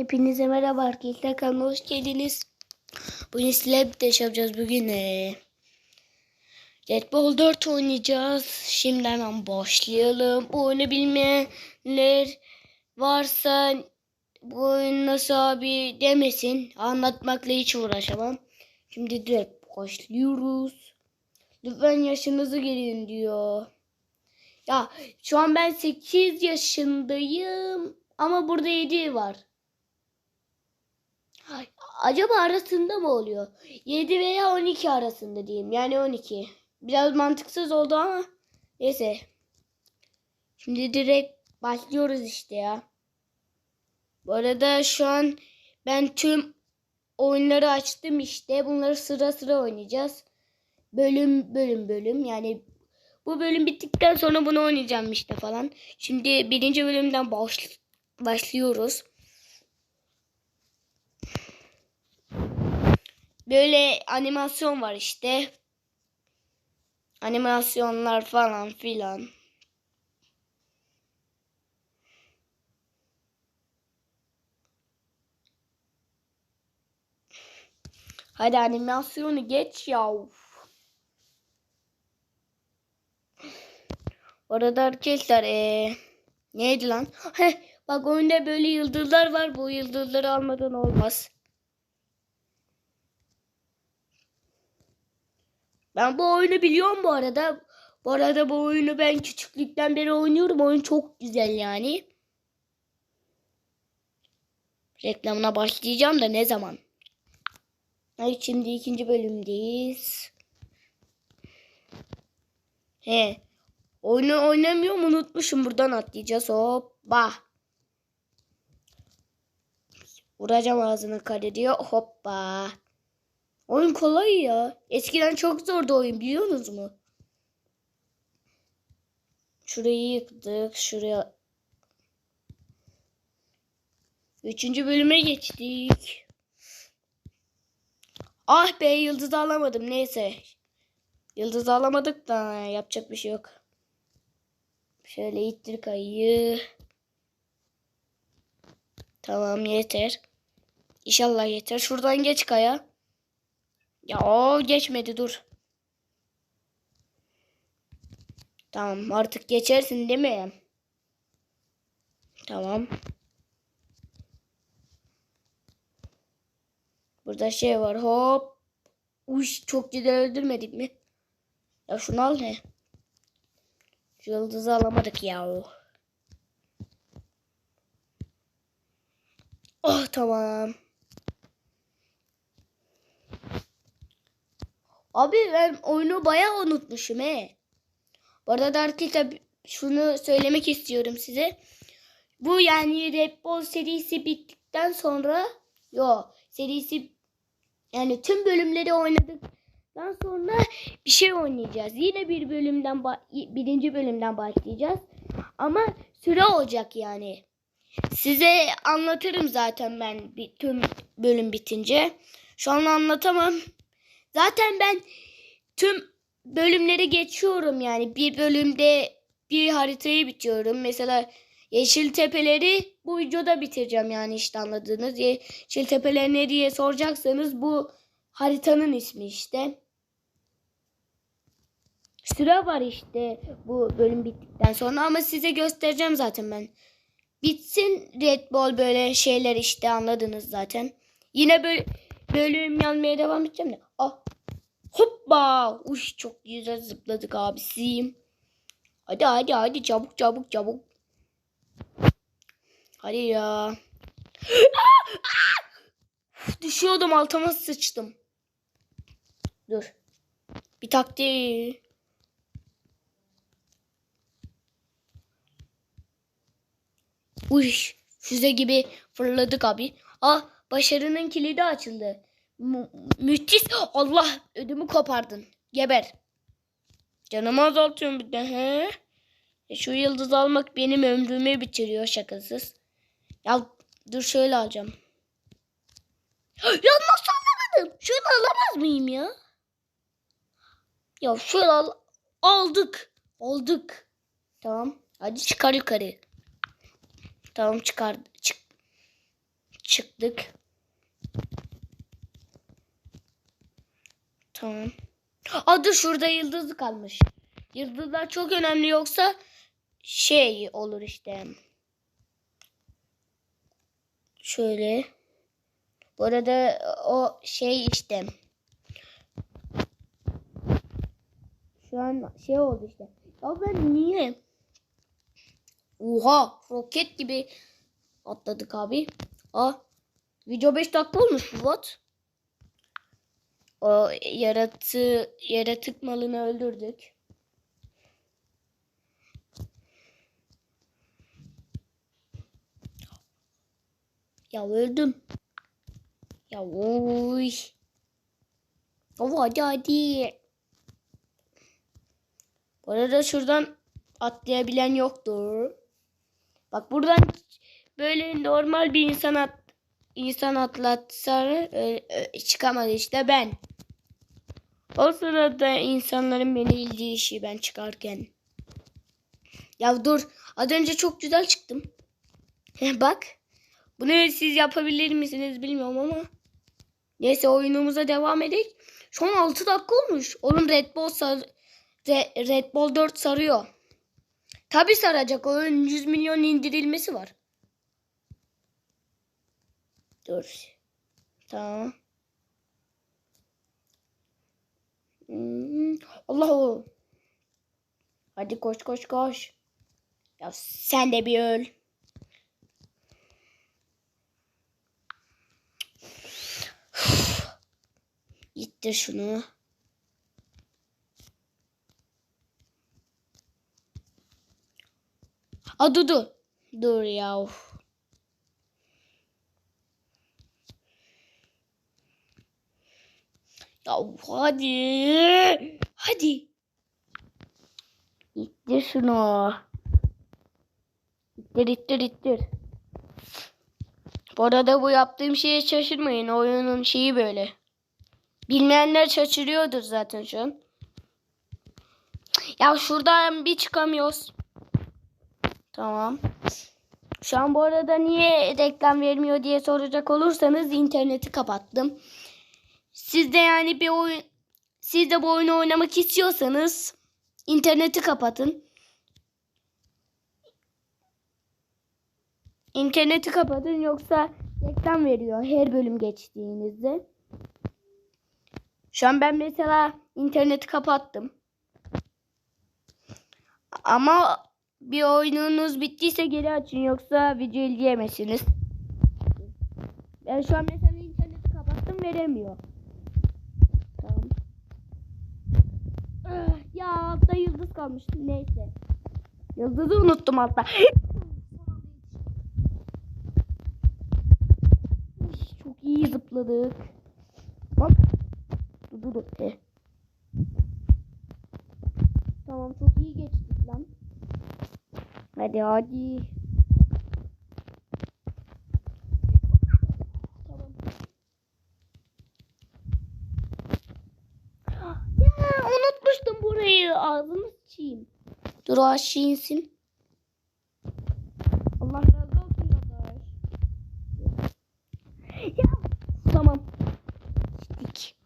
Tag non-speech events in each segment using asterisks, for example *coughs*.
Hepinize merhaba arkadaşlar kanalıma hoş geldiniz. Bugün sizlerle bir şey yapacağız. Bugün ee, Red Bull 4 oynayacağız. Şimdi hemen başlayalım. Bu oyunu bilmeyenler varsa bu oyun nasıl abi demesin. Anlatmakla hiç uğraşamam. Şimdi direkt başlıyoruz. Lütfen yaşınızı gelin diyor. Ya şu an ben 8 yaşındayım ama burada 7 var. Acaba arasında mı oluyor? 7 veya 12 arasında diyeyim. Yani 12. Biraz mantıksız oldu ama neyse. Şimdi direkt başlıyoruz işte ya. Bu arada şu an ben tüm oyunları açtım işte. Bunları sıra sıra oynayacağız. Bölüm bölüm bölüm yani bu bölüm bittikten sonra bunu oynayacağım işte falan. Şimdi birinci bölümden baş, başlıyoruz. Böyle animasyon var işte. Animasyonlar falan filan. Hadi animasyonu geç ya. Orada arkadaşlar ee, neydi lan? Heh, bak oyunda böyle yıldızlar var. Bu yıldızları almadan olmaz. Ben bu oyunu biliyorum bu arada. Bu arada bu oyunu ben küçüklükten beri oynuyorum. Oyun çok güzel yani. Reklamına başlayacağım da ne zaman? Ay şimdi ikinci bölümdeyiz. He. Oyunu oynamıyorum unutmuşum. Buradan atlayacağız. Hoppa. Vuracağım ağzını kare diyor. Hoppa. Oyun kolay ya. Eskiden çok zordu oyun biliyorsunuz mu? Şurayı yıktık. Şuraya. Üçüncü bölüme geçtik. Ah be yıldız alamadım. Neyse. Yıldız alamadık da yapacak bir şey yok. Şöyle ittir kayıyı. Tamam yeter. İnşallah yeter. Şuradan geç kaya. Ya o geçmedi dur. Tamam artık geçersin değil mi? Tamam. Burada şey var hop. Uş çok güzel öldürmedik mi? Ya şunu al ne? Yıldızı alamadık ya. Oh tamam. Abi ben oyunu bayağı unutmuşum he. Bu arada arkadaşlar şunu söylemek istiyorum size. Bu yani Red Bull serisi bittikten sonra yo serisi yani tüm bölümleri oynadıktan sonra bir şey oynayacağız. Yine bir bölümden birinci bölümden başlayacağız. Ama süre olacak yani. Size anlatırım zaten ben bir, tüm bölüm bitince. Şu an anlatamam. Zaten ben tüm bölümleri geçiyorum yani. Bir bölümde bir haritayı bitiyorum. Mesela Yeşil Tepeleri bu videoda bitireceğim yani işte anladığınız. Yeşil Tepeler ne diye soracaksanız bu haritanın ismi işte. Sıra var işte bu bölüm bittikten sonra ama size göstereceğim zaten ben. Bitsin Red Bull böyle şeyler işte anladınız zaten. Yine böyle bölüm yanmaya devam edeceğim de. Ah. Hoppa. Uş çok güzel zıpladık abisiyim. Hadi hadi hadi çabuk çabuk çabuk. Hadi ya. *gasps* Düşüyordum altıma sıçtım. Dur. Bir taktiği. Uş. Füze gibi fırladık abi. Ah başarının kilidi açıldı. Mu- müthiş. Allah ödümü kopardın. Geber. Canımı azaltıyorum bir de. He? E, şu yıldız almak benim ömrümü bitiriyor şakasız. Ya dur şöyle alacağım. *gasps* ya nasıl alamadım? Şöyle alamaz mıyım ya? Ya şöyle al aldık. Aldık. Tamam. Hadi çıkar yukarı. Tamam çıkar. Çık. Çık. çıktık. Tamam. Adı şurada yıldız kalmış. Yıldızlar çok önemli yoksa şey olur işte. Şöyle. Bu arada o şey işte. Şu an şey oldu işte. Ya ben niye? Oha roket gibi atladık abi. Aa video 5 dakika olmuş what? O yaratı yaratık malını öldürdük. Ya öldüm. Ya oy. Oh, hadi hadi. Bu arada şuradan atlayabilen yoktur. Bak buradan böyle normal bir insan at, insan atlatsa e, e, çıkamadı işte ben. O sırada insanların beni ildiği işi ben çıkarken. Ya dur az önce çok güzel çıktım. *laughs* Bak. Bunu siz yapabilir misiniz bilmiyorum ama. Neyse oyunumuza devam edelim. Şu an 6 dakika olmuş. Oğlum Red Bull sar Re- Red Bull 4 sarıyor. Tabi saracak. Oyun 100 milyon indirilmesi var. Dur. Tamam. Allah o. Hadi koş koş koş. Ya sen de bir öl. İttir şunu. A dur dur. Ya. Ya hadi. Hadi. İttir şunu. İttir ittir ittir. Bu arada bu yaptığım şeye şaşırmayın. Oyunun şeyi böyle. Bilmeyenler şaşırıyordur zaten şu an. Ya şuradan bir çıkamıyoruz. Tamam. Şu an bu arada niye reklam vermiyor diye soracak olursanız interneti kapattım. Siz de yani bir oyun siz de bu oyunu oynamak istiyorsanız interneti kapatın. İnterneti kapatın yoksa reklam veriyor her bölüm geçtiğinizde. Şu an ben mesela interneti kapattım. Ama bir oyununuz bittiyse geri açın yoksa video izleyemezsiniz. Ben şu an mesela interneti kapattım veremiyor. Tamam. Ah, Ya altta yıldız kalmış. Neyse. Yıldızı unuttum altta. *laughs* Çok iyi zıpladık. Bak. Dur dur dur. Heh. Tamam çok iyi geçtik lan. Hadi hadi. Tamam. Ya unutmuştum burayı. Ağzını sıçayım. Dur o aşağı insin. Allah razı olsun kardeş. Ya tamam. Gittik.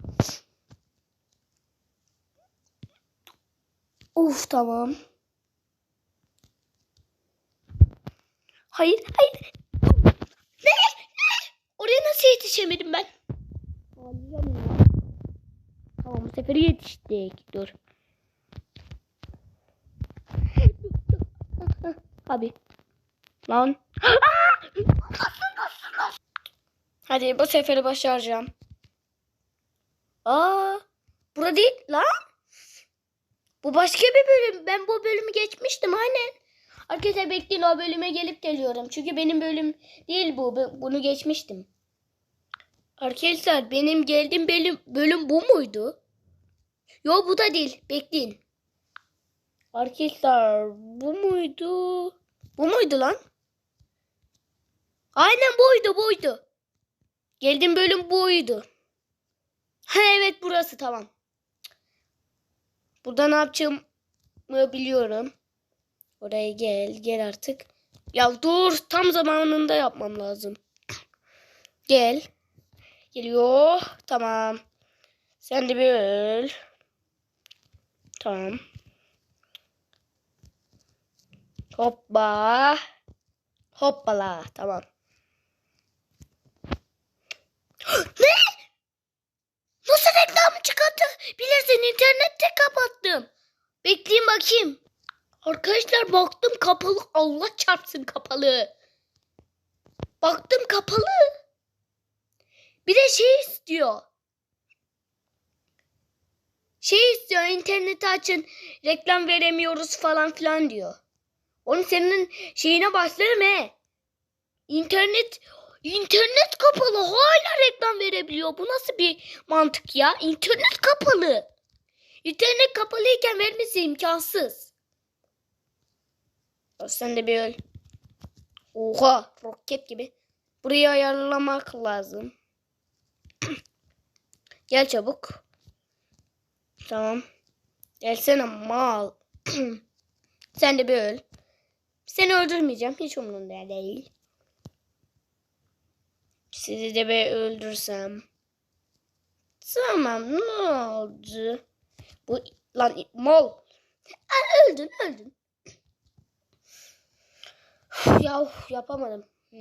Of tamam. Hayır, hayır. Ne? Ne? Oraya nasıl yetişemedim ben? Tamam bu sefer yetiştik. Dur. Abi. Lan. *gasps* Hadi bu seferi başaracağım. Aa, burada değil lan. Bu başka bir bölüm. Ben bu bölümü geçmiştim aynen. Arkadaşlar bekleyin o bölüme gelip geliyorum. Çünkü benim bölüm değil bu. Bunu geçmiştim. Arkadaşlar benim geldiğim bölüm, bölüm bu muydu? Yo bu da değil. Bekleyin. Arkadaşlar bu muydu? Bu muydu lan? Aynen buydu buydu. Geldiğim bölüm buydu. Ha evet burası tamam. Burada ne yapacağımı biliyorum. Oraya gel gel artık. Ya dur tam zamanında yapmam lazım. Gel. Geliyor. Tamam. Sen de bir öl. Tamam. Hoppa. Hoppala. Tamam. *gasps* ne? Nasıl reklam çıkarttı? Bilirsin internette kapattım. Bekleyin bakayım. Arkadaşlar baktım kapalı. Allah çarpsın kapalı. Baktım kapalı. Bir de şey istiyor. Şey istiyor interneti açın reklam veremiyoruz falan filan diyor. Onun senin şeyine başlarım he. İnternet internet kapalı hala reklam verebiliyor. Bu nasıl bir mantık ya? İnternet kapalı. İnternet kapalıyken vermesi imkansız. Sen de bir öl. Oha roket gibi. Burayı ayarlamak lazım. *clears throat* Gel çabuk. Tamam. Gelsene mal. *clears throat* Sen de bir. Seni öldürmeyeceğim. Hiç umurumda değil. Sizi de bir öldürsem. Tamam ne oldu? Bu lan mal. Aa, öldün öldün. ya yapamadım. Hı.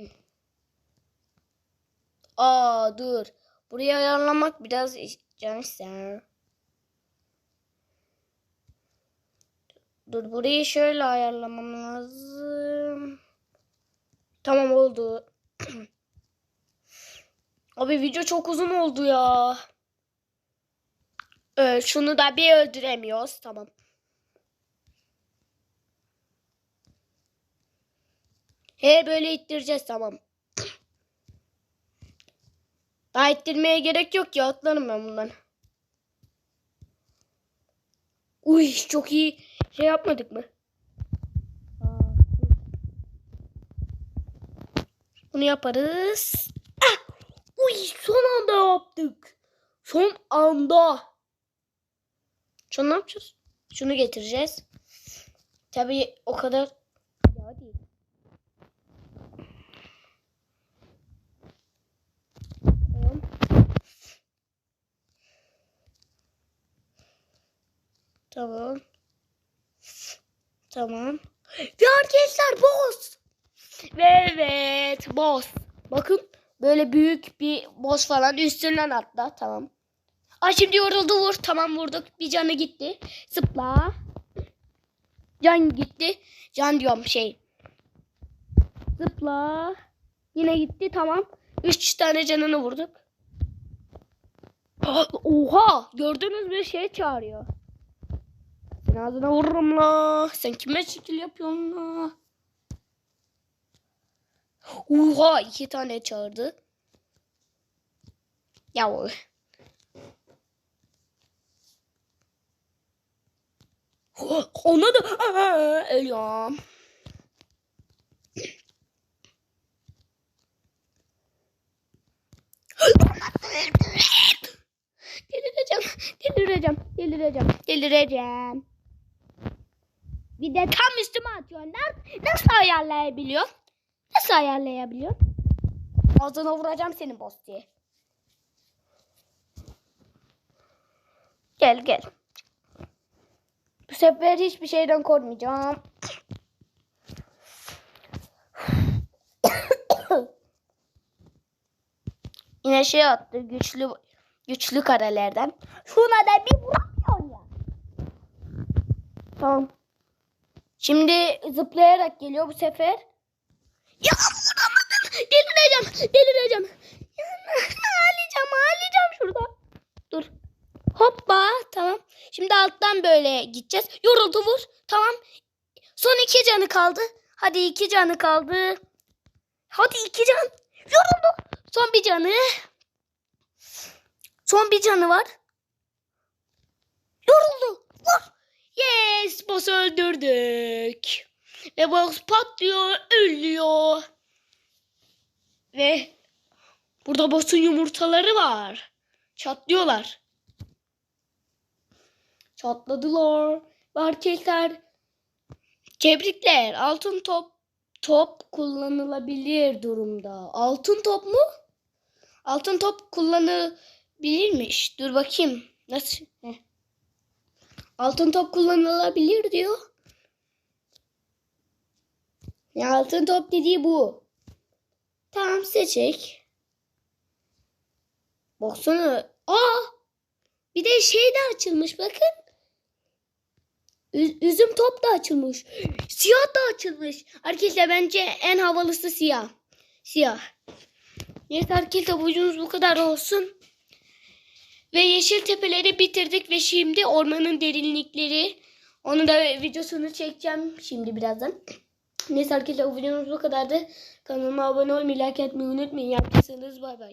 Aa dur. Burayı ayarlamak biraz can ister. Dur burayı şöyle ayarlamam lazım. Tamam oldu. *clears throat* Abi video çok uzun oldu ya. Ee, şunu da bir öldüremiyoruz. Tamam. He böyle ittireceğiz tamam. *clears throat* Daha ittirmeye gerek yok ya atlarım ben bundan. Uy çok iyi şey yapmadık mı? Bunu yaparız. Ah! Uy son anda yaptık. Son anda. Şu ne yapacağız? Şunu getireceğiz. Tabii o kadar ya değil. Tamam. Tamam. Tamam. Ve arkadaşlar boss. Ve evet boss. Bakın böyle büyük bir boss falan üstünden atla. Tamam. Ay şimdi yoruldu vur. Tamam vurduk. Bir canı gitti. Zıpla. Can gitti. Can diyorum şey. Zıpla. Yine gitti tamam. Üç tane canını vurduk. Oha gördünüz mü şey çağırıyor. Sen ağzına vururum la. Sen kime şekil yapıyorsun la? Oha iki tane çağırdı. Ya o. *gasps* Ona da Aa, ölüyorum. *gasps* Delireceğim, delireceğim, delireceğim, delireceğim. Bir de tam üstüme atıyorsun. Nasıl, ayarlayabiliyor? Nasıl ayarlayabiliyor? Ağzına vuracağım senin boss diye. Gel gel. Bu sefer hiçbir şeyden korkmayacağım. *coughs* Yine şey attı güçlü güçlü karelerden. Şuna da bir vuramıyorsun ya. Tamam. Şimdi zıplayarak geliyor bu sefer. Ya vuramadım. Delireceğim. Delireceğim. Ya, ağlayacağım. Ağlayacağım şurada. Dur. Hoppa. Tamam. Şimdi alttan böyle gideceğiz. Yoruldu vur. Tamam. Son iki canı kaldı. Hadi iki canı kaldı. Hadi iki can. Yoruldu. Son bir canı. Son bir canı var. Yoruldu. Vur. Yes. Boss öldürdük. Ve boss patlıyor. Ölüyor. Ve burada boss'un yumurtaları var. Çatlıyorlar. Çatladılar. Ve Arkadaşlar tebrikler. Altın top top kullanılabilir durumda. Altın top mu? Altın top kullanılabilirmiş. Dur bakayım. Nasıl? Heh. Altın top kullanılabilir diyor. Ya altın top dediği bu. Tamam seçek. Baksana. Aa! Bir de şey de açılmış bakın. Ü- üzüm top da açılmış. Siyah da açılmış. Arkadaşlar bence en havalısı siyah. Siyah. Arkadaşlar bu videomuz bu kadar olsun. Ve yeşil tepeleri bitirdik ve şimdi ormanın derinlikleri. Onu da videosunu çekeceğim şimdi birazdan. Neyse arkadaşlar bu videomuz bu kadardı. Kanalıma abone olmayı, like etmeyi unutmayın. Yaptıysanız bay bay.